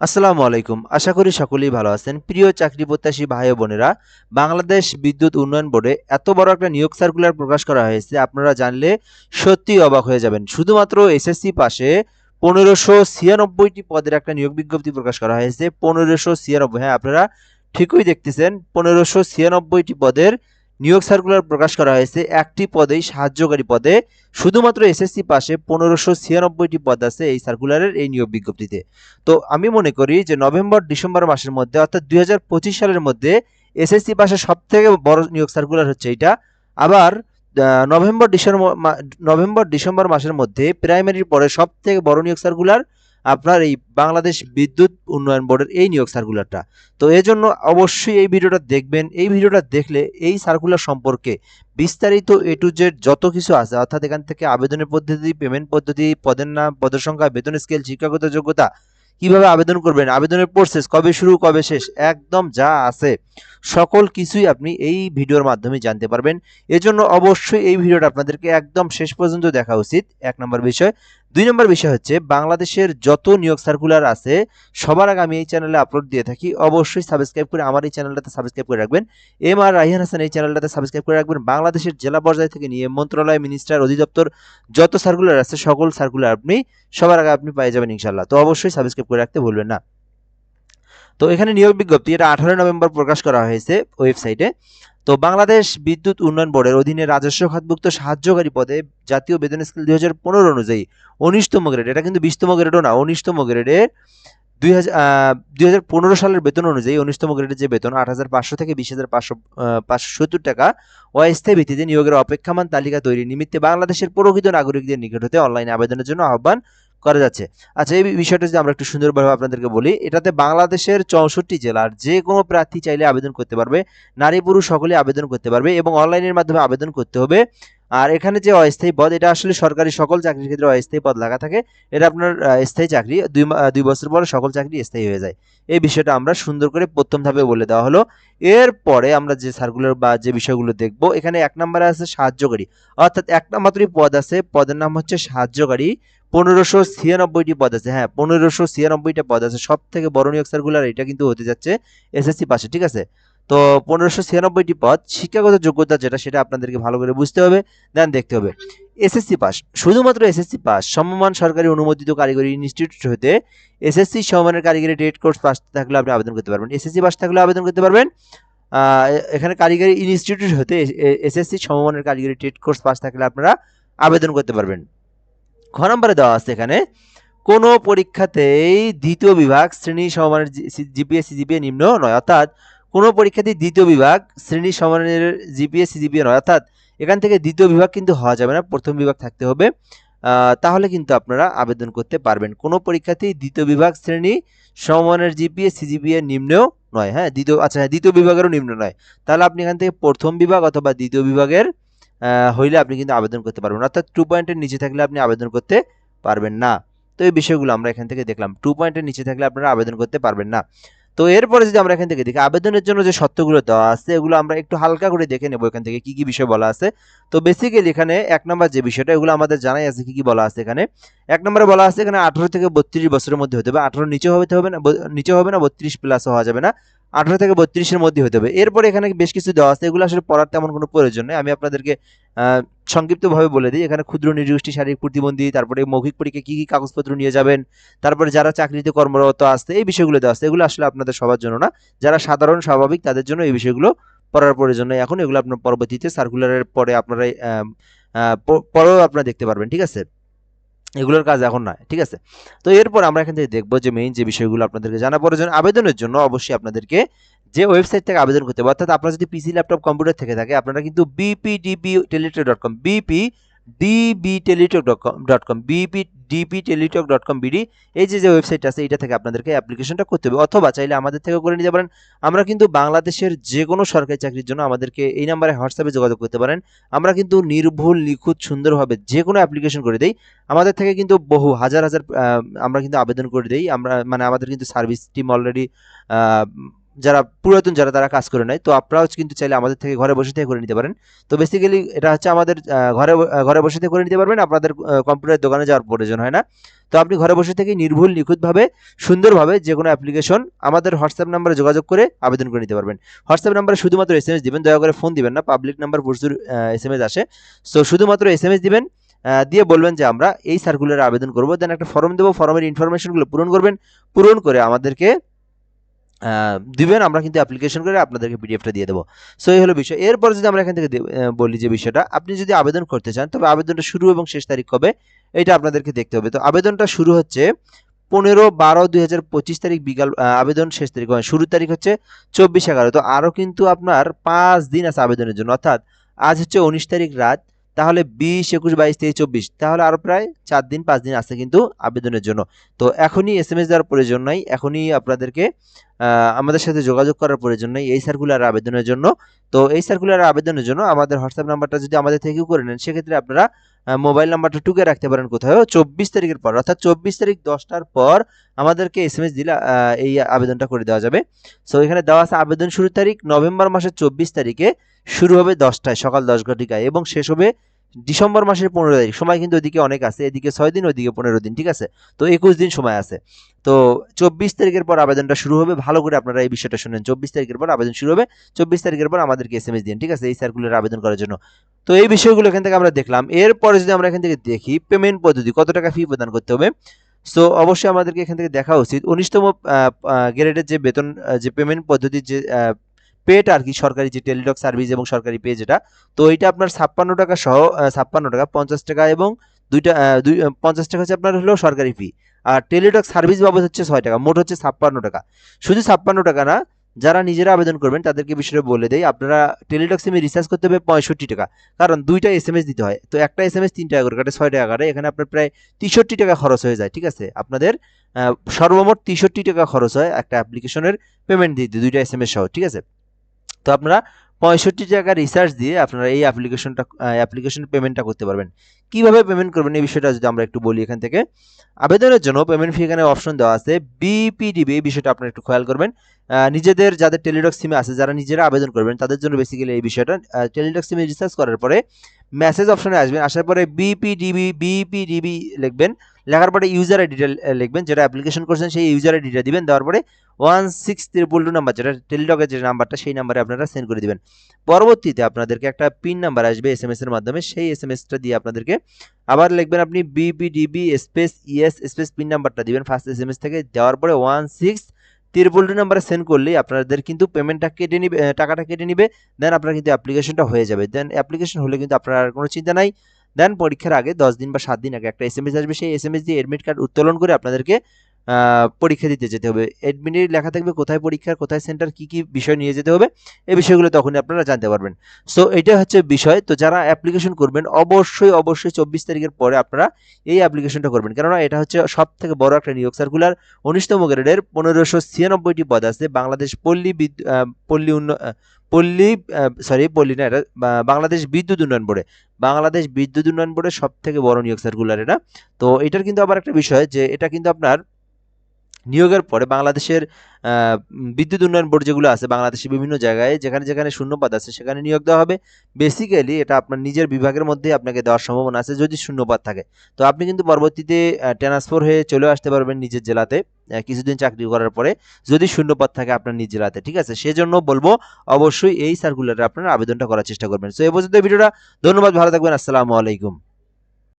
আসসালামু আলাইকুম। আশা করি সকলেই ভালো আছেন। প্রিয় চাকরি প্রত্যাশী ভাই বোনেরা, বাংলাদেশ বিদ্যুৎ উন্নয়ন বোর্ডে এত বড় একটা নিয়োগ সার্কুলার প্রকাশ করা হয়েছে, আপনারা জানলে সত্যি অবাক হয়ে যাবেন। শুধুমাত্র এসএসসি পাশে পনেরোশো ছিয়ানব্বইটি পদের একটা নিয়োগ বিজ্ঞপ্তি প্রকাশ করা হয়েছে। পনেরোশো ছিয়ানব্বই হ্যাঁ আপনারা ঠিকই দেখতেছেন, পনেরোশো ছিয়ানব্বইটি পদের নিয়োগ সার্কুলার প্রকাশ করা হয়েছে। একটি পদেই সাহায্যকারী পদে শুধুমাত্র এসএসসি পাশে পনেরোশো ছিয়ানব্বইটি পদ আছে এই সার্কুলারের এই নিয়োগ বিজ্ঞপ্তিতে। তো আমি মনে করি যে নভেম্বর, ডিসেম্বর মাসের মধ্যে অর্থাৎ দুই হাজার পঁচিশ সালের মধ্যে এসএসসি পাশে সব থেকে বড় নিয়োগ সার্কুলার হচ্ছে এটা আবার নভেম্বর, ডিসেম্বর নভেম্বর, ডিসেম্বর মাসের মধ্যে প্রাইমারির পরে সব থেকে বড় নিয়োগ সার্কুলার আপনার এই বাংলাদেশ বিদ্যুৎ উন্নয়ন বোর্ডের এই নিয়োগ সার্কুলারটা। তো এই জন্য অবশ্যই এই ভিডিওটা দেখবেন। এই ভিডিওটা দেখলে এই সার্কুলার সম্পর্কে বিস্তারিত এ টু জেড যত কিছু আছে, অর্থাৎ এখান থেকে আবেদনের পদ্ধতি পেমেন্ট পদ্ধতি, পদের নাম, পদের সংখ্যা, বেতন স্কেল শিক্ষাগত যোগ্যতা কীভাবে আবেদন করবেন, আবেদনের প্রসেস কবে শুরু, কবে শেষ, একদম যা আছে সকল কিছুই আপনি এই ভিডিওর মাধ্যমে জানতে পারবেন। এজন্য অবশ্যই এই ভিডিওটা আপনাদেরকে একদম শেষ পর্যন্ত দেখা উচিত। এক নম্বর বিষয় দুই নম্বর বিষয় হচ্ছে, বাংলাদেশের যত নিয়োগ সার্কুলার আছে, সবার আগে আমি এই চ্যানেলে আপলোড দিয়ে থাকি। অবশ্যই সাবস্ক্রাইব করে আমার এই চ্যানেলটাতে সাবস্ক্রাইব করে রাখবেন। এম আর রাইহান হাসান এই চ্যানেলটাতে সাবস্ক্রাইব করে রাখবেন। বাংলাদেশের জেলা পর্যায় থেকে নিয়ে মন্ত্রণালয় মিনিস্টার অধিদপ্তর, যত সার্কুলার আছে, সকল সার্কুলার আপনি, সবার আগে আপনি পেয়ে যাবেন ইনশাল্লাহ তো অবশ্যই সাবস্ক্রাইব করে রাখতে ভুলবেন না। তো এখানে নিয়োগ বিজ্ঞপ্তি, এটা আঠারোই নভেম্বর প্রকাশ করা হয়েছে ওয়েবসাইটে তো বাংলাদেশ বিদ্যুৎ উন্নয়ন বোর্ডের অধীনে রাজস্ব খাতভুক্ত সাহায্যকারী পদে জাতীয় বেতন স্কেল দুই হাজার পনেরো অনুযায়ী উনিশতম গ্রেড এটা কিন্তু বিশতম গ্রেডও না, উনিশতম গ্রেডে দুই হাজার পনেরো সালের বেতন অনুযায়ী উনিশতম গ্রেডের যে বেতন, আট হাজার পাঁচশো থেকে বিশ হাজার পাঁচশো পাঁচশো সত্তর টাকা অস্থায়ী ভিত্তিতে নিয়োগের অপেক্ষামান তালিকা তৈরি নিমিত্তে বাংলাদেশের প্রকৃত নাগরিকদের নিকট হতে অনলাইনে আবেদনের জন্য আহ্বান করা যাচ্ছে। আচ্ছা এই বিষয়টা যদি আমরা একটু সুন্দরভাবে আপনাদেরকে বলি, এটাতে বাংলাদেশের চৌষট্টি জেলার যে কোনো প্রার্থী চাইলে আবেদন করতে পারবে, নারী, পুরুষ সকলে আবেদন করতে পারবে এবং অনলাইনের মাধ্যমে আবেদন করতে হবে। আর এখানে যে অস্থায়ী পদ, এটা আসলে সরকারি সকল চাকরির ক্ষেত্রে অস্থায়ী পদ লাগা থাকে। এটা আপনার স্থায়ী চাকরি, দুই দুই বছর পরে সকল চাকরি স্থায়ী হয়ে যায়। এই বিষয়টা আমরা সুন্দর করে প্রথম ধাপে বলে দেওয়া হলো। এরপরে আমরা যে সার্কুলার বা যে বিষয়গুলো দেখব, এখানে এক নম্বরে আছে সাহায্যকারী। অর্থাৎ একটা মাত্রই পদ আছে, পদের নাম হচ্ছে সাহায্যকারী। পনেরোশো ছিয়ানব্বইটি পদ আছে হ্যাঁ পনেরোশো ছিয়ানব্বইটা পদ আছে। সব থেকে বড় নিয়োগ সার্কুলার এটা কিন্তু হতে যাচ্ছে এসএসসি পাশে, ঠিক আছে? তো পনেরোশো ছিয়ানব্বইটি পদ শিক্ষাগত যোগ্যতা যেটা সেটা আপনাদেরকে ভালো করে বুঝতে হবে দেন দেখতে হবে। এসএসসি পাস, শুধুমাত্র এসএসসি পাস, সমমান সরকারি অনুমোদিত কারিগরি ইনস্টিটিউট হতে এসএসসি সমমানের কারিগরি ট্রেড কোর্স পাস থাকলে আপনি আবেদন করতে পারবেন। এসএসসি পাস থাকলে আবেদন করতে পারবেন। এখানে কারিগরি ইনস্টিটিউট হতে এসএসসি সমমানের কারিগরি ট্রেড কোর্স পাস থাকলে আপনারা আবেদন করতে পারবেন। খ নম্বরে দেওয়া আছে এখানে, কোনো পরীক্ষাতেই দ্বিতীয় বিভাগ শ্রেণি সমমানের জিপিএস সিজিপিএ নিম্ন নয়। অর্থাৎ কোনো পরীক্ষাতেই দ্বিতীয় বিভাগ শ্রেণি সমমানের জিপিএস সিজিপিএ নয়। অর্থাৎ এখান থেকে দ্বিতীয় বিভাগ কিন্তু হওয়া যাবে না, প্রথম বিভাগ থাকতে হবে। তাহলে কিন্তু আপনারা আবেদন করতে পারবেন। কোনো পরীক্ষাতেই দ্বিতীয় বিভাগ শ্রেণি সমমানের জিপিএ, সিজিপিএ নিম্নেও নয়। হ্যাঁ দ্বিতীয় আচ্ছা হ্যাঁ দ্বিতীয় বিভাগেরও নিম্ন নয়। তাহলে আপনি এখান থেকে প্রথম বিভাগ অথবা দ্বিতীয় বিভাগের হইলে আপনি কিন্তু আবেদন করতে পারবেন। অর্থাৎ টু পয়েন্টের নিচে থাকলে আপনি আবেদন করতে পারবেন না। তো এই বিষয়গুলো আমরা এখান থেকে দেখলাম। টু পয়েন্টের নিচে থাকলে আপনারা আবেদন করতে পারবেন না। তো এরপরে যদি আমরা এখান থেকে দেখি, আবেদনের জন্য যে শর্তগুলো দেওয়া আছে, এগুলো আমরা একটু হালকা করে দেখে নেব এখান থেকে কি কি বিষয় বলা আছে। তো বেসিক্যালি এখানে এক নম্বর যে বিষয়টা, এগুলো আমাদের জানাই আছে কি কি বলা আছে এখানে। এক নম্বরে বলা আছে এখানে আঠারো থেকে বত্রিশ বছরের মধ্যে হতে হবে। আঠারো নিচে হতে হবে না নিচে হবে না, বত্রিশ প্লাস হওয়া যাবে না। আঠারো থেকে বত্রিশের মধ্যে হতে হবে। এরপরে এখানে বেশ কিছু দেওয়া আছে। এগুলো আসলে পড়ার তেমন কোনো প্রয়োজন নেই। আমি আপনাদেরকে সংক্ষিপ্তভাবে বলে দিই। এখানে ক্ষুদ্র নির্গোষ্ঠী, শারীরিক প্রতিবন্ধী, তারপরে মৌখিক পরীক্ষা কী কী কাগজপত্র নিয়ে যাবেন, তারপরে যারা চাকরিতে কর্মরত আছে, এই বিষয়গুলো দেওয়া আছে। এগুলো আসলে আপনাদের সবার জন্য না। যারা সাধারণ, স্বাভাবিক, তাদের জন্য এই বিষয়গুলো পড়ার প্রয়োজন নেই। এখন এগুলো আপনার পরবর্তীতে সার্কুলারের পরে আপনারা পরেও আপনারা দেখতে পারবেন। ঠিক আছে? এগুলোর কাজ এখন নয়, ঠিক আছে? তো এরপর আমরা এখান থেকে দেখব যে মেইন যে বিষয়গুলো আপনাদেরকে জানা প্রয়োজন আবেদনের জন্য অবশ্যই আপনাদেরকে যে ওয়েবসাইট থেকে আবেদন করতে হবে, অর্থাৎ আপনার যদি পিসি ল্যাপটপ কম্পিউটার থেকে থাকে, আপনারা কিন্তু BP DB Teletalk dot com BP DB Teletalk dot com dot com BP DP Teletalk dot com BD এই যে যে ওয়েবসাইট আছে এটা থেকে আপনাদেরকে অ্যাপ্লিকেশনটা করতে হবে। অথবা চাইলে আমাদের থেকে করে নিতে পারেন। আমরা কিন্তু বাংলাদেশের যে কোনো সরকারি চাকরির জন্য আমাদেরকে এই নাম্বারে হোয়াটসঅ্যাপে যোগাযোগ করতে পারেন। আমরা কিন্তু নির্ভুল, নিখুঁত, সুন্দরভাবে যে কোনো অ্যাপ্লিকেশন করে দেই। আমাদের থেকে কিন্তু বহু, হাজার হাজার আমরা কিন্তু আবেদন করে দেই। আমরা মানে আমাদের কিন্তু সার্ভিস টিম অলরেডি যারা পুরাতন, যারা তারা কাজ করে নেয়, তো আপনারাও কিন্তু চাইলে আমাদের থেকে ঘরে বসে থেকে করে নিতে পারেন। তো বেসিক্যালি এটা হচ্ছে আমাদের ঘরে ঘরে বসে থেকে করে নিতে পারবেন, আপনাদের কম্পিউটার দোকানে যাওয়ার প্রয়োজন হয় না। তো আপনি ঘরে বসে থেকে নির্ভুল, নিখুঁতভাবে, সুন্দরভাবে যে কোনো অ্যাপ্লিকেশন আমাদের হোয়াটসঅ্যাপ নাম্বারে যোগাযোগ করে আবেদন করে নিতে পারবেন। হোয়াটসঅ্যাপ নাম্বারে শুধুমাত্র এস এম এস দিবেন, দয়া করে ফোন দিবেন না পাবলিক নাম্বার প্রচুর এস এম এস আসে। সো শুধুমাত্র এস এম এস দিবেন দিয়ে বলবেন যে আমরা এই সার্কুলারে আবেদন করব দেন একটা ফর্ম দেবো ফর্মের ইনফরমেশনগুলো পূরণ করবেন, পূরণ করে আমাদেরকে দিবেন, আমরা কিন্তু অ্যাপ্লিকেশন করে আপনাদেরকে পিডিএফটা দিয়ে দেবো। সো এই হলো বিষয়। এরপর যদি আমরা এখান থেকে বলি যে বিষয়টা, আপনি যদি আবেদন করতে চান, তবে আবেদনটা শুরু এবং শেষ তারিখ কবে, এটা আপনাদেরকে দেখতে হবে। তো, আবেদনটা শুরু হচ্ছে পনেরো বারো দুই হাজার পঁচিশ তারিখ বিকাল আবেদন শেষ তারিখ শুরুর তারিখ হচ্ছে চব্বিশ এগারো। তো আরও কিন্তু আপনার পাঁচ দিন আছে আবেদনের জন্য। অর্থাৎ, আজ হচ্ছে উনিশ তারিখ রাত। তাহলে বিশ, একুশ, বাইশ, তেইশ, চব্বিশ। তাহলে আরও প্রায় চার দিন, পাঁচ দিন আছে কিন্তু আবেদনের জন্য। তো এখনই এস এম এস দেওয়ার প্রয়োজন নাই। এখনই আপনাদেরকে আমাদের সাথে যোগাযোগ করার প্রয়োজন নেই এই সার্কুলার আবেদনের জন্য। তো এই সার্কুলার আবেদনের জন্য আমাদের হোয়াটসঅ্যাপ নাম্বারটা যদি আমাদের থেকেও করে নেন, সেক্ষেত্রে আপনারা মোবাইল নাম্বারটা টুকে রাখতে পারেন কোথাও চব্বিশ তারিখের পর, অর্থাৎ চব্বিশ তারিখ দশটার পর আমাদেরকে এস এম এস দিলে এই আবেদনটা করে দেওয়া যাবে। সো এখানে দেওয়া আছে আবেদন শুরুর তারিখ, নভেম্বর মাসের চব্বিশ তারিখে শুরু হবে দশটায়, সকাল দশ ঘটিকায় এবং শেষ হবে ডিসেম্বর মাসের পনেরো তারিখ, সময় কিন্তু ওইদিকে অনেক আছে। এদিকে ছয় দিন, ওইদিকে পনেরো দিন, ঠিক আছে? তো একুশ দিন সময় আছে। তো চব্বিশ তারিখের পর আবেদনটা শুরু হবে। ভালো করে আপনারা এই বিষয়টা শুনেন। চব্বিশ তারিখের পর আবেদন শুরু হবে। চব্বিশ তারিখের পর আমাদেরকে এস এম এস দিন, ঠিক আছে? এই সার্কুলার আবেদন করার জন্য। তো এই বিষয়গুলো এখান থেকে আমরা দেখলাম। এরপরে যদি আমরা এখান থেকে দেখি পেমেন্ট পদ্ধতি, কত টাকা ফি প্রদান করতে হবে? সো অবশ্যই আমাদেরকে এখান থেকে দেখা উচিত। উনিশতম গ্রেডের যে বেতন যে পেমেন্ট পদ্ধতির যে পেট আর কি সরকারি যে টেলিটক সার্ভিস এবং সরকারি পে যেটা, তো এটা আপনার ছাপ্পান্ন টাকা সহ ছাপ্পান্ন টাকা, পঞ্চাশ টাকা এবং দুইটা দুই পঞ্চাশ টাকা হচ্ছে আপনার হলো সরকারি ফি আর টেলিটক সার্ভিস বাবদ হচ্ছে ছয় টাকা, মোট হচ্ছে ছাপ্পান্ন টাকা। শুধু ছাপ্পান্ন টাকা না, যারা নিজেরা আবেদন করবেন তাদেরকে বিষয়ে বলে দেয় আপনারা টেলিটক সিমে রিচার্জ করতে হবে পঁয়ষট্টি টাকা, কারণ দুইটা এস এম এস দিতে হয়। তো একটা এস এম এস তিন টাকা করে কাটে, ছয় টাকা কাটে, এখানে আপনার প্রায় তেষট্টি টাকা খরচ হয়ে যায়, ঠিক আছে? আপনাদের সর্বমোট তেষট্টি টাকা খরচ হয় একটা অ্যাপ্লিকেশনের পেমেন্ট দিতে, দুইটা এস এম এস সহ, ঠিক আছে? তো আপনারা পঁয়ষট্টি টাকা রিচার্জ দিয়ে আপনারা এই অ্যাপ্লিকেশনটা অ্যাপ্লিকেশন পেমেন্টটা করতে পারবেন। কীভাবে পেমেন্ট করবেন এই বিষয়টা যদি আমরা একটু বলি এখান থেকে। আবেদনের জন্য পেমেন্ট ফি এখানে অপশন দেওয়া আছে। বিপিডিবি এই বিষয়টা আপনারা একটু খেয়াল করবেন। নিজেদের যাদের টেলিটক সিমে আছে, যারা নিজেরা আবেদন করবেন, তাদের জন্য বেসিক্যালি এই বিষয়টা। টেলিটক সিমে রিচার্জ করার পরে মেসেজ অপশনে আসবেন, আসার পরে বিপিডিবি বিপিডিবি লিখবেন, লেখার পরে ইউজার আইডিটা লিখবেন, যেটা অ্যাপ্লিকেশন করছেন সেই ইউজার আইডিটা দিবেন, দেওয়ার পরে one six triple two number যেটা টেলিটকের যে নাম্বারটা সেই নাম্বারে আপনারা সেন্ড করে দিবেন। পরবর্তীতে আপনাদেরকে একটা পিন নাম্বার আসবে এস এম এর মাধ্যমে, সেই এস এম এসটা দিয়ে আপনাদেরকে আবার লিখবেন আপনি BPDB space ES space pin নাম্বারটা দিবেন ফার্স্ট এস এম এস থেকে, দেওয়ার পরে ওয়ান সিক্স ত্রিপুল টু নাম্বারে সেন্ড করলেই আপনাদের কিন্তু পেমেন্টটা কেটে নিবে টাকাটা কেটে নিবে দেন আপনার কিন্তু অ্যাপ্লিকেশনটা হয়ে যাবে। দেন অ্যাপ্লিকেশন হলে কিন্তু আপনার কোনো চিন্তা নাই। দেন পরীক্ষার আগে দশ দিন বা সাত দিন আগে একটা এস এম এস আসবে। সেই এস এম এস দিয়ে এডমিট কার্ড উত্তোলন করে আপনাদেরকে পরীক্ষা দিতে যেতে হবে। এডমিটে লেখা থাকবে কোথায় পরীক্ষা কোথায় সেন্টার কি কি বিষয় নিয়ে যেতে হবে, এই বিষয়গুলো তখনই আপনারা জানতে পারবেন। সো এটা হচ্ছে বিষয়। তো যারা অ্যাপ্লিকেশন করবেন, অবশ্যই অবশ্যই চব্বিশ তারিখের পরে আপনারা এই অ্যাপ্লিকেশনটা করবেন। কেননা এটা হচ্ছে সব থেকে বড় একটা নিয়োগ সার্কুলার উনিশতম গ্রেডের পনেরোশো ছিয়ানব্বইটি পদ আছে। বাংলাদেশ পল্লী পল্লী উন্ন পল্লী সরি পল্লী না, এটা বাংলাদেশ বিদ্যুৎ উন্নয়ন বোর্ডে। বাংলাদেশ বিদ্যুৎ উন্নয়ন বোর্ডের সব থেকে বড় নিয়োগ সার্কুলার এটা। তো এটার কিন্তু আবার একটা বিষয় যে, এটা কিন্তু আপনার নিয়োগের পরে বাংলাদেশের বিদ্যুৎ উন্নয়ন বোর্ড যেগুলো আছে বাংলাদেশের বিভিন্ন জায়গায়, যেখানে যেখানে শূন্যপদ আছে সেখানে নিয়োগ দেওয়া হবে। বেসিক্যালি এটা আপনার নিজের বিভাগের মধ্যে আপনাকে দেওয়ার সম্ভাবনা আছে যদি শূন্যপদ থাকে। তো আপনি কিন্তু পরবর্তীতে ট্রান্সফার হয়ে চলে আসতে পারবেন নিজের জেলাতে কিছুদিন চাকরি করার পরে। যদি শূন্যপদ থাকে আপনার নিজ জেলাতে, ঠিক আছে? সেজন্য বলব অবশ্যই এই সার্কুলারে আপনারা আবেদনটা করার চেষ্টা করবেন। সো এই পর্যন্ত ভিডিওটা, ধন্যবাদ, ভালো থাকবেন, আসসালামু আলাইকুম।